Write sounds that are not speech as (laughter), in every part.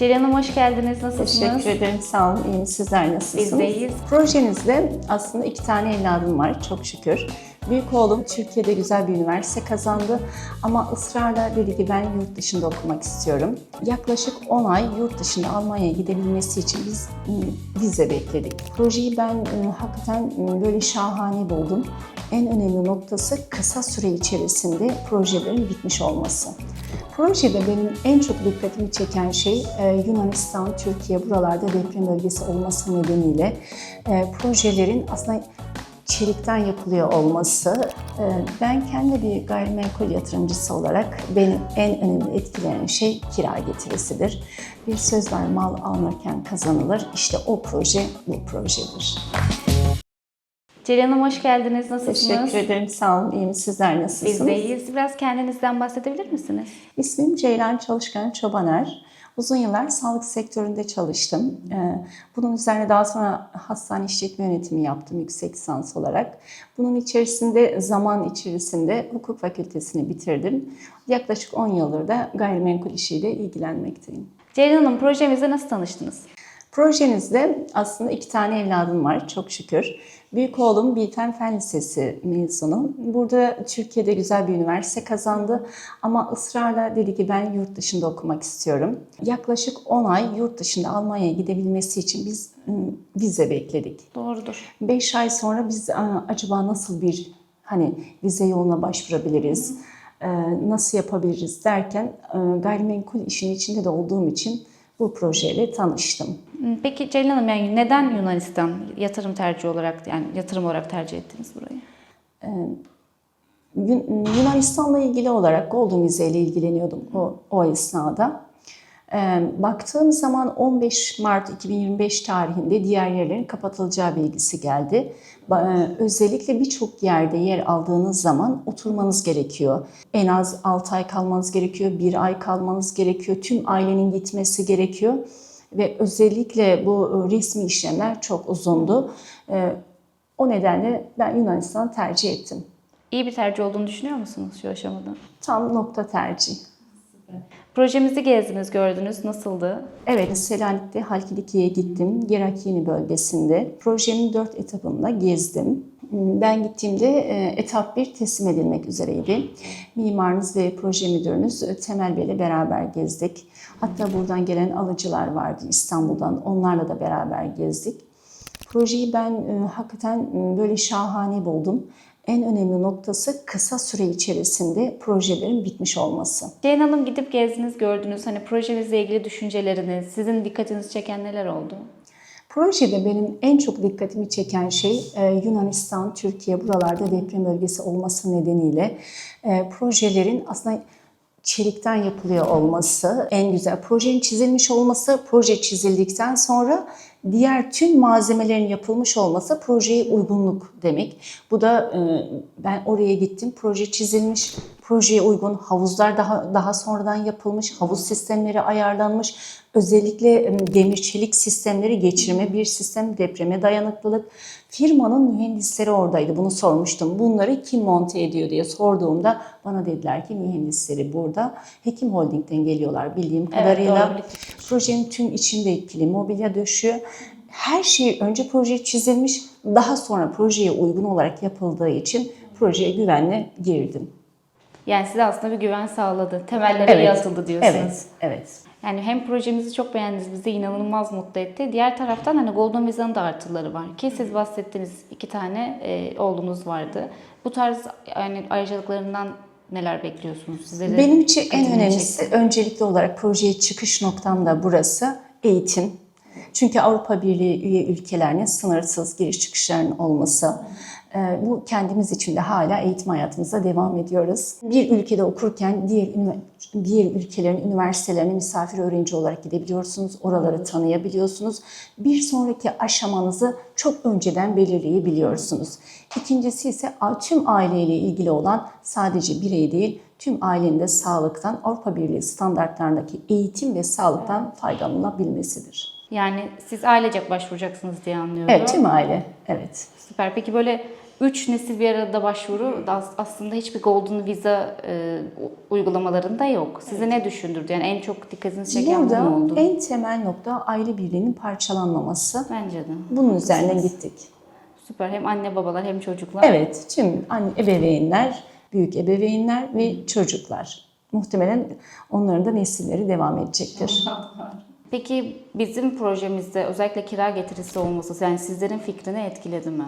Ceren Hanım hoş geldiniz. Nasılsınız? Teşekkür ederim. Sağ olun. İyiyim. Sizler nasılsınız? Biz de iyiyiz. Projenizde aslında iki tane evladım var. Çok şükür. Büyük oğlum Türkiye'de güzel bir üniversite kazandı ama ısrarla dedi ki ben yurt dışında okumak istiyorum. Yaklaşık 10 ay yurt dışında Almanya'ya gidebilmesi için biz ım, vize bekledik. Projeyi ben ım, hakikaten ım, böyle şahane buldum. En önemli noktası kısa süre içerisinde projelerin bitmiş olması. Projede benim en çok dikkatimi çeken şey e, Yunanistan, Türkiye buralarda deprem bölgesi olması nedeniyle e, projelerin aslında çelikten yapılıyor olması. E, Ben kendi bir gayrimenkul yatırımcısı olarak benim en önemli etkileyen şey kira getirisidir. Bir söz var mal alınırken kazanılır. İşte o proje bu projedir. Ceren Hanım hoş geldiniz. Nasılsınız? Teşekkür ederim. Sağ olun. İyiyim. Sizler nasılsınız? Biz de iyiyiz. Biraz kendinizden bahsedebilir misiniz? İsmim Ceylan Çalışkan Çobaner. Uzun yıllar sağlık sektöründe çalıştım. Ee, Bunun üzerine daha sonra hastane işletme yönetimi yaptım yüksek lisans olarak. Bunun içerisinde zaman içerisinde hukuk fakültesini bitirdim. Yaklaşık 10 yıldır da gayrimenkul işiyle ilgilenmekteyim. Ceren Hanım projemizle nasıl tanıştınız? Projenizde aslında iki tane evladım var çok şükür. Büyük oğlum Bilten Fen Lisesi mezunu. Burada Türkiye'de güzel bir üniversite kazandı ama ısrarla dedi ki ben yurt dışında okumak istiyorum. Yaklaşık 10 ay yurt dışında Almanya'ya gidebilmesi için biz ım, vize bekledik. Doğrudur. 5 ay sonra biz "Aa, acaba nasıl bir hani vize yoluna başvurabiliriz, e, nasıl yapabiliriz derken gayrimenkul işin içinde de olduğum için bu projeyle tanıştım. Hmm, Peki Ceylan Hanım yani neden Yunanistan yatırım tercihi olarak yani yatırım olarak tercih ettiniz burayı? Yun- Yunanistan'la ilgili olarak Golden Vize ile ilgileniyordum o, o esnada. Ee, baktığım zaman 15 Mart 2025 tarihinde diğer yerlerin kapatılacağı bilgisi geldi. E, Özellikle birçok yerde yer aldığınız zaman oturmanız gerekiyor. En az 6 ay kalmanız gerekiyor, 1 ay kalmanız gerekiyor, tüm ailenin gitmesi gerekiyor. Ve özellikle bu e, resmi işlemler çok uzundu. Ee, o nedenle ben Yunanistan tercih ettim. İyi bir tercih olduğunu düşünüyor musunuz şu aşamada? Tam nokta tercih. Projemizi gezdiniz, gördünüz. Nasıldı? Evet, Selanik'te Halkidiki'ye gittim. Gerakini bölgesinde. Projenin dört etapında gezdim. Ben gittiğimde e, etap bir teslim edilmek üzereydi. Mimarınız ve proje müdürünüz e, Temel Bey'le beraber gezdik. Hatta buradan gelen alıcılar vardı İstanbul'dan. Onlarla da beraber gezdik. Projeyi ben e, hakikaten böyle şahane buldum. En önemli noktası kısa süre içerisinde projelerin bitmiş olması. Ceylan Hanım gidip gezdiniz, gördünüz. Hani projemizle ilgili düşünceleriniz, sizin dikkatinizi çeken neler oldu? Projede benim en çok dikkatimi çeken şey e, Yunanistan, Türkiye buralarda deprem bölgesi olması nedeniyle e, projelerin aslında çelikten yapılıyor olması en güzel. Projenin çizilmiş olması, proje çizildikten sonra diğer tüm malzemelerin yapılmış olması projeye uygunluk demek. Bu da e, ben oraya gittim, proje çizilmiş, projeye uygun havuzlar daha daha sonradan yapılmış, havuz sistemleri ayarlanmış. Özellikle e, demir çelik sistemleri geçirme bir sistem, depreme dayanıklılık. Firmanın mühendisleri oradaydı. Bunu sormuştum. Bunları kim monte ediyor diye sorduğumda bana dediler ki mühendisleri burada. Hekim Holding'den geliyorlar bildiğim kadarıyla. doğru. Projenin tüm içinde etkili mobilya döşüyor. Her şey önce proje çizilmiş, daha sonra projeye uygun olarak yapıldığı için projeye güvenle girdim. Yani size aslında bir güven sağladı. Temellere iyi atıldı diyorsunuz. Evet, evet. Yani hem projemizi çok beğendiniz, bizi inanılmaz mutlu etti. Diğer taraftan hani Golden Visa'nın da artıları var. Ki siz bahsettiniz iki tane e, oğlunuz vardı. Bu tarz yani ayrıcalıklarından neler bekliyorsunuz? Sizleri Benim için en önemlisi öncelikli olarak projeye çıkış noktam da burası eğitim. Çünkü Avrupa Birliği üye ülkelerine sınırsız giriş çıkışların olması. e, Bu kendimiz için de hala eğitim hayatımıza devam ediyoruz. Bir ülkede okurken diğer diğer ülkelerin üniversitelerine misafir öğrenci olarak gidebiliyorsunuz. Oraları tanıyabiliyorsunuz. Bir sonraki aşamanızı çok önceden belirleyebiliyorsunuz. İkincisi ise tüm aileyle ilgili olan sadece birey değil, tüm ailenin de sağlıktan Avrupa Birliği standartlarındaki eğitim ve sağlıktan faydalanabilmesidir. Yani siz ailecek başvuracaksınız diye anlıyorum. Evet, tüm aile. Evet. Süper. Peki böyle üç nesil bir arada başvuru da as- aslında hiçbir Golden Visa e, uygulamalarında yok. Sizi ne düşündürdü? Yani en çok dikkatinizi çeken bu Burada oldu? en temel nokta aile birliğinin parçalanmaması. Bence de. Bunun üzerinden gittik. Süper. Hem anne babalar hem çocuklar. Evet, tüm anne ebeveynler, büyük ebeveynler ve çocuklar. Muhtemelen onların da nesilleri devam edecektir. Peki bizim projemizde özellikle kira getirisi olması yani sizlerin fikrini etkiledi mi?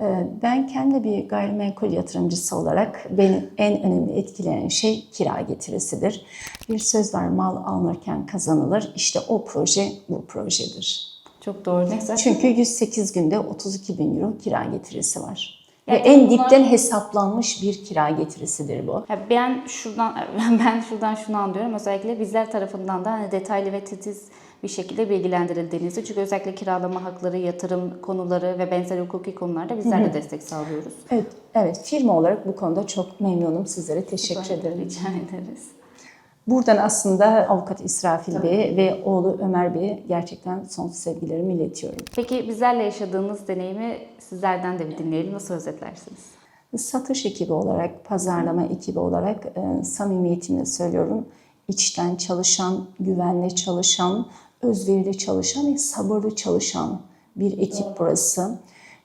Ee, Ben kendi bir gayrimenkul yatırımcısı olarak beni en önemli etkileyen şey kira getirisidir. Bir söz var mal alınırken kazanılır. İşte o proje bu projedir. Çok doğru. Ne. Çünkü 108 günde 32 bin euro kira getirisi var. Ve tabii en bunlar- dipten hesaplanmış bir kira getirisidir bu. Ya ben şuradan (laughs) ben şuradan şunu anlıyorum. Özellikle bizler tarafından da hani detaylı ve titiz bir şekilde bilgilendirildiğinizi. Çünkü özellikle kiralama hakları, yatırım konuları ve benzer hukuki konularda bizler de destek sağlıyoruz. Evet, evet firma olarak bu konuda çok memnunum. Sizlere teşekkür ederim. Rica ederiz. Buradan aslında avukat İsrafil Bey ve oğlu Ömer Bey'e gerçekten sonsuz sevgilerimi iletiyorum. Peki bizlerle yaşadığınız deneyimi sizlerden de bir dinleyelim. Nasıl özetlersiniz? Satış ekibi olarak, pazarlama ekibi olarak e, samimiyetimle söylüyorum. İçten çalışan, güvenle çalışan, özverili çalışan ve sabırlı çalışan bir ekip burası.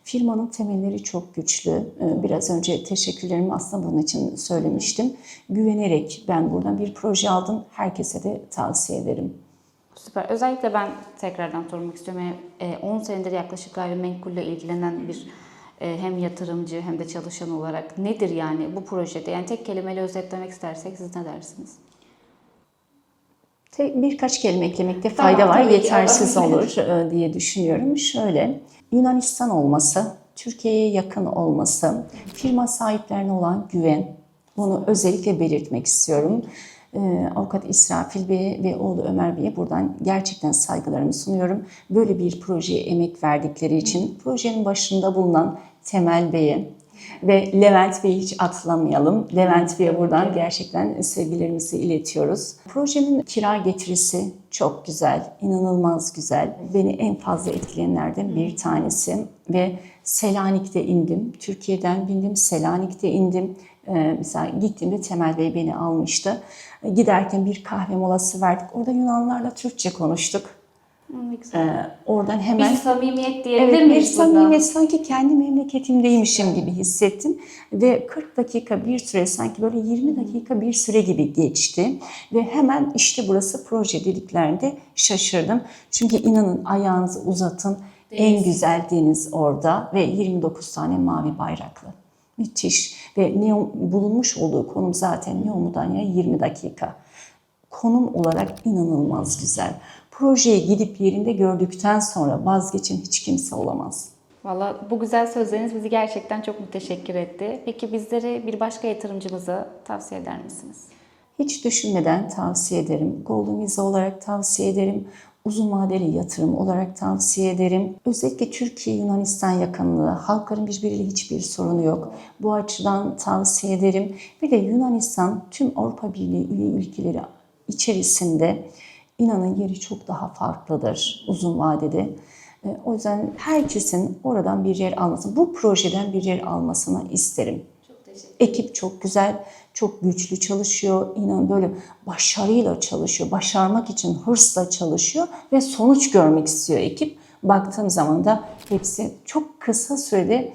Firmanın temelleri çok güçlü. E, Biraz önce teşekkürlerimi aslında bunun için söylemiştim. Güvenerek ben buradan bir proje aldım. Herkese de tavsiye ederim. Süper. Özellikle ben tekrardan sormak istiyorum. E, 10 senedir yaklaşık gayrimenkulle ilgilenen bir e, hem yatırımcı hem de çalışan olarak nedir yani bu projede? Yani tek kelimeyle özetlemek istersek siz ne dersiniz? Birkaç kelime eklemekte Tamam, fayda var. tabii ki. Yetersiz olur e, diye düşünüyorum. Şöyle, Yunanistan olması, Türkiye'ye yakın olması, firma sahiplerine olan güven, bunu özellikle belirtmek istiyorum. E, Avukat İsrafil Bey ve oğlu Ömer Bey'e buradan gerçekten saygılarımı sunuyorum. Böyle bir projeye emek verdikleri için projenin başında bulunan Temel Bey'e, ve Levent Bey'i hiç atlamayalım. Levent Bey'e buradan gerçekten sevgilerimizi iletiyoruz. Projenin kira getirisi çok güzel, inanılmaz güzel. Beni en fazla etkileyenlerden bir tanesi ve Selanik'te indim. Türkiye'den bindim, Selanik'te indim. Ee, mesela gittiğimde Temel Bey beni almıştı. Giderken bir kahve molası verdik. Orada Yunanlarla Türkçe konuştuk. Ee, oradan hemen... Bir samimiyet diyebilir Evet, bir miyiz burada? samimiyet sanki kendi memleketimdeymişim gibi hissettim. Ve 40 dakika bir süre sanki böyle 20 dakika bir süre gibi geçti. Ve hemen işte burası proje dediklerinde şaşırdım. Çünkü inanın ayağınızı uzatın en güzel deniz orada ve 29 tane mavi bayraklı. Müthiş. Ve Neom, bulunmuş olduğu konum zaten Neomudanya 20 dakika konum olarak inanılmaz güzel. Projeyi gidip yerinde gördükten sonra vazgeçen hiç kimse olamaz. Valla bu güzel sözleriniz bizi gerçekten çok müteşekkir etti. Peki bizleri bir başka yatırımcımıza tavsiye eder misiniz? Hiç düşünmeden tavsiye ederim. Golden Visa olarak tavsiye ederim. Uzun vadeli yatırım olarak tavsiye ederim. Özellikle Türkiye-Yunanistan yakınlığı, halkların birbiriyle hiçbir sorunu yok. Bu açıdan tavsiye ederim. Bir de Yunanistan tüm Avrupa Birliği üye ülkeleri içerisinde inanın yeri çok daha farklıdır uzun vadede. E, O yüzden herkesin oradan bir yer almasını, bu projeden bir yer almasını isterim. Ekip çok güzel, çok güçlü çalışıyor. İnan böyle başarıyla çalışıyor. Başarmak için hırsla çalışıyor ve sonuç görmek istiyor ekip. Baktığım zaman da hepsi çok kısa sürede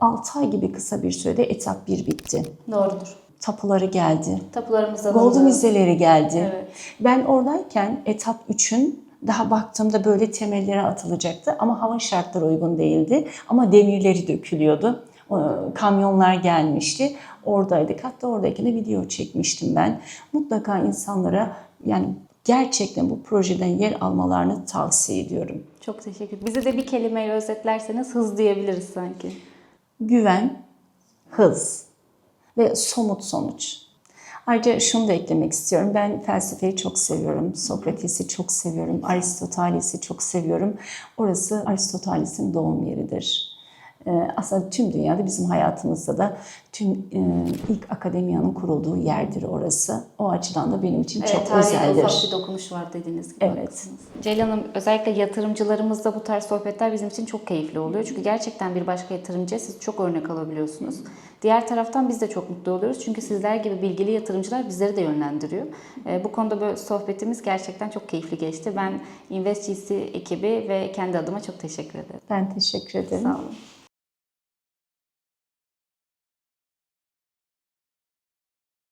6 ay gibi kısa bir sürede etap 1 bitti. Doğrudur. Tapuları geldi. Tapularımız Golden alındı. vizeleri geldi. Evet. Ben oradayken etap 3'ün daha baktığımda böyle temelleri atılacaktı ama hava şartları uygun değildi. Ama demirleri dökülüyordu. Kamyonlar gelmişti. Oradaydık. Hatta oradayken de video çekmiştim ben. Mutlaka insanlara yani gerçekten bu projeden yer almalarını tavsiye ediyorum. Çok teşekkür Bize de bir kelimeyle özetlerseniz hız diyebiliriz sanki. güven, hız ve somut sonuç. Ayrıca şunu da eklemek istiyorum. Ben felsefeyi çok seviyorum. Sokrates'i çok seviyorum. Aristoteles'i çok seviyorum. Orası Aristoteles'in doğum yeridir. E, aslında tüm dünyada bizim hayatımızda da tüm e, ilk akademiyanın kurulduğu yerdir orası. O açıdan da benim için çok tarihe özeldir. ufak bir dokunuş var dediğiniz gibi. Evet. haklısınız. Ceylan Hanım özellikle yatırımcılarımızla bu tarz sohbetler bizim için çok keyifli oluyor. Çünkü gerçekten bir başka yatırımcıya siz çok örnek alabiliyorsunuz. Diğer taraftan biz de çok mutlu oluyoruz. Çünkü sizler gibi bilgili yatırımcılar bizleri de yönlendiriyor. Ee, Bu konuda böyle sohbetimiz gerçekten çok keyifli geçti. Ben InvestGC ekibi ve kendi adıma çok teşekkür ederim. Ben teşekkür ederim. Sağ olun.